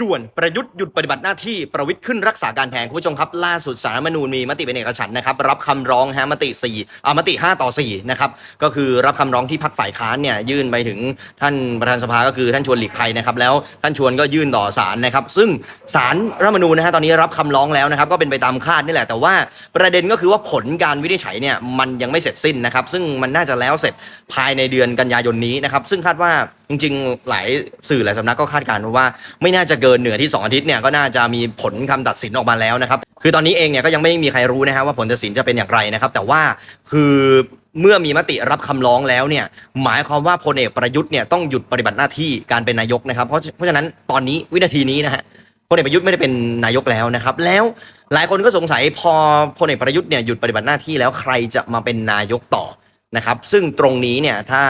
ด่วนประยุทธ์หยุดปฏิบัติหน้าที่ประวิทย์ขึ้นรักษาการแทนคุณผู้ชมครับล่าสุดสารรัฐมนูญมีมติเป็นเอกฉันท์นะครับรับคำร้องฮะมติ4อ่ามติ 5 ต่อ4นะครับก็คือรับคำร้องที่พักฝ่ายค้านเนี่ยยื่นไปถึงท่านประธานสภาก็คือท่านชวนหลีกภัยนะครับแล้วท่านชวนก็ยื่นต่อศาลนะครับซึ่งศาลรัฐธรมนูญนะฮะตอนนี้รับคำร้องแล้วนะครับก็เป็นไปตามคาดนี่แหละ แต่ว่าประเด็นก็คือว่าผลการวินิจฉัยเนี่ยมันยังไม่เสร็จสิ้นนะครับซึ่งมันน่าจะแล้วเสร็จภายในเดือนกันยายนนี้นะครับซึ่งคาดว่า จริงๆ หลายสื่อหลายสำนักก็คาดการณ์ว่า ไม่น่าจะเกินเหนือที่ 2 อาทิตย์เนี่ยก็น่าจะมีผลคำตัดสินออกมาแล้วนะครับ คือตอนนี้เองเนี่ยก็ยังไม่มีใครรู้นะฮะว่าผลตัดสินจะเป็นอย่างไรนะครับ แต่ว่าคือเมื่อมีมติรับคำร้องแล้วเนี่ยหมายความว่าพลเอกประยุทธ์เนี่ยต้องหยุดปฏิบัติหน้าที่การเป็นนายกนะครับ เพราะเพราะฉะนั้นตอนนี้วินาทีนี้นะฮะพลเอกประยุทธ์ไม่ได้เป็นนายกแล้วนะครับ แล้วหลายคนก็สงสัยพอพลเอกประยุทธ์เนี่ยหยุดปฏิบัติหน้าที่แล้วใครจะมาเป็นนายกต่อ นะครับซึ่งตรงนี้เนี่ยถ้า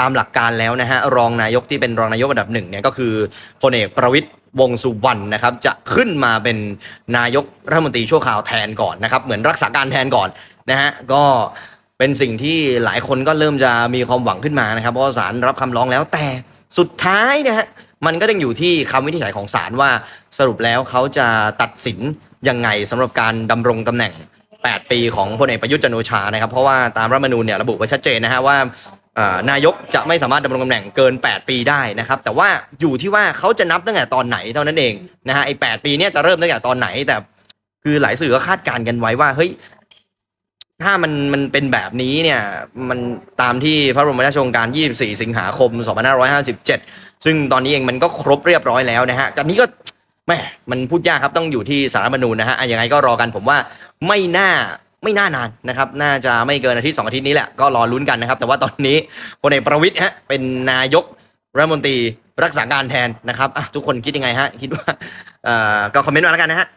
ตามหลักการแล้วนะฮะรองนายกที่เป็นรองนายกระดับหนึ่งเนี่ยก็คือพลเอกประวิตยวงสุวรรณนะครับจะขึ้นมาเป็นนายกรัฐมนตรีชั่วคราวแทนก่อนนะครับเหมือนรักษาการแทนก่อนนะฮะก็เป็นสิ่งที่หลายคนก็เริ่มจะมีความหวังขึ้นมานะครับ เพราะศาลรับคำร้องแล้วแต่สุดท้ายนะฮะมันก็ต้องอยู่ที่คำวินิจฉัยของศาลว่าสรุปแล้วเขาจะตัดสินยังไงสำหรับการดำรงตำแหน่ง 8 ปีของพลเอกประยุทธ์จันโอชานะครับ เพราะว่าตามรัฐธรรมนูญเนี่ยระบุไว้ชัดเจนนะฮะว่านายกจะไม่สามารถดำรงตำแหน่งเกิน 8 ปีได้นะครับ แต่ว่าอยู่ที่ว่าเขาจะนับตั้งแต่ตอนไหนเท่านั้นเองนะฮะไอ้8ปีเนี่ยจะเริ่มตั้งแต่ตอนไหน แต่คือหลายสื่อก็คาดการณ์กันไว้ว่าเฮ้ยถ้ามันมันเป็นแบบนี้เนี่ยมันตามที่พระบรมราชโองการ 24 สิงหาคม 2557 ซึ่งตอนนี้เองมันก็ครบเรียบร้อยแล้วนะฮะกันนี้ก็แหมมันพูดยากครับต้องอยู่ที่สารรัฐธรรมนูญนะฮะอะยังไงก็รอกันผมว่า ไม่น่าไม่น่านานนะครับ น่าจะไม่เกินอาทิตย์สองอาทิตย์นี้แหละก็รอลุ้นกันนะครับ แต่ว่าตอนนี้พลเอกประวิทย์ฮะเป็นนายกรัฐมนตรีรักษาการแทนนะครับทุกคนคิดยังไงฮะคิดว่าเอ่อก็คอมเมนต์มาแล้วกันนะฮะ